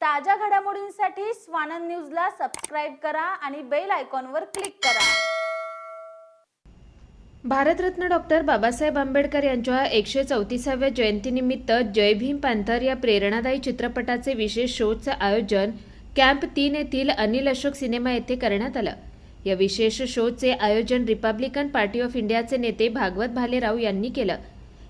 ताज्या घडामोडींसाठी स्वानंद न्यूजला सबस्क्राईब करा आणि बेल आयकॉनवर क्लिक करा. भारतरत्न डॉक्टर बाबासाहेब आंबेडकर यांच्या एकशे चौतीसाव्या जयंतीनिमित्त जय भीम पॅन्थर या प्रेरणादायी चित्रपटाचे विशेष शोचं आयोजन कॅम्प तीन येथील अनिल अशोक सिनेमा येथे करण्यात आलं. या विशेष शोचे आयोजन रिपब्लिकन पार्टी ऑफ इंडियाचे नेते भागवत भालेराव यांनी केलं.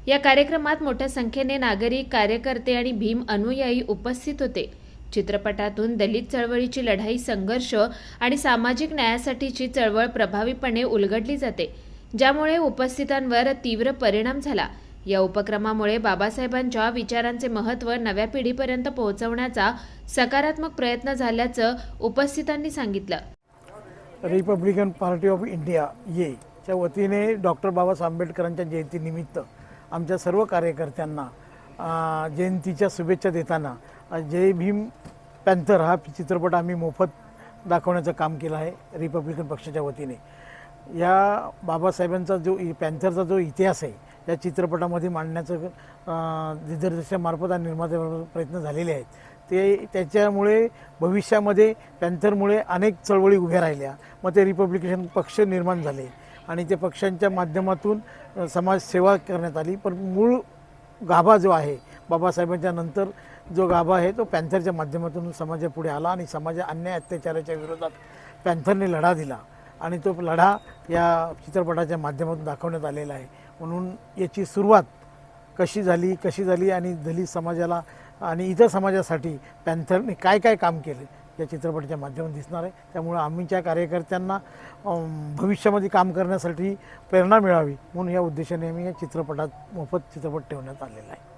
या कार्यक्रमात मोठ्या संख्येने नागरिक कार्यकर्ते आणि भीम अनुयायी उपस्थित होते. चित्रपटातून दलित चळवळीची लढाई संघर्ष आणि सामाजिक न्यायासाठीची चळवळ प्रभावीपणे उलगडली जाते ज्यामुळे उपस्थितांवर तीव्र परिणाम झाला. या उपक्रमामुळे बाबासाहेबांच्या विचारांचे महत्त्व नव्या पिढीपर्यंत पोहोचवण्याचा सकारात्मक प्रयत्न झाल्याचं उपस्थितांनी सांगितलं. रिपब्लिकन पार्टी ऑफ इंडिया ये च्या वतीने डॉक्टर बाबासाहेब आंबेडकरांच्या जयंतीनिमित्त आमच्या सर्व कार्यकर्त्यांना जयंतीच्या शुभेच्छा देताना जय भीम पॅन्थर हा चित्रपट आम्ही मोफत दाखवण्याचं काम केलं आहे रिपब्लिकन पक्षाच्या वतीने. या बाबासाहेबांचा जो इ- पॅन्थरचा जो इतिहास आहे या चित्रपटामध्ये मांडण्याचं दिग्दर्शकामार्फत आणि निर्मात्यामार्फत प्रयत्न झालेले आहेत. ते त्याच्यामुळे भविष्यामध्ये पॅन्थरमुळे अनेक चळवळी उभ्या राहिल्या. मग ते रिपब्लिकन पक्ष निर्माण झाले आणि त्या पक्षांच्या माध्यमातून समाजसेवा करण्यात आली. पण मूळ गाभा जो आहे बाबासाहेबांच्या नंतर जो गाभा आहे तो पॅन्थरच्या माध्यमातून समाजापुढे आला आणि समाजा अन्याय अत्याचाराच्या विरोधात पॅन्थरने लढा दिला. आणि तो लढा या चित्रपटाच्या माध्यमातून दाखवण्यात आलेला आहे. म्हणून याची सुरुवात कशी झाली कशी झाली आणि दलित समाजाला आणि इतर समाजासाठी पॅन्थरने काय काय काम केले या चित्रपटाच्या माध्यमातून दिसणार आहे. त्यामुळे आम्हीच्या कार्यकर्त्यांना भविष्यामध्ये काम करण्यासाठी प्रेरणा मिळावी म्हणून या उद्देशाने आम्ही या चित्रपटात मोफत चित्रपट ठेवण्यात आलेला आहे.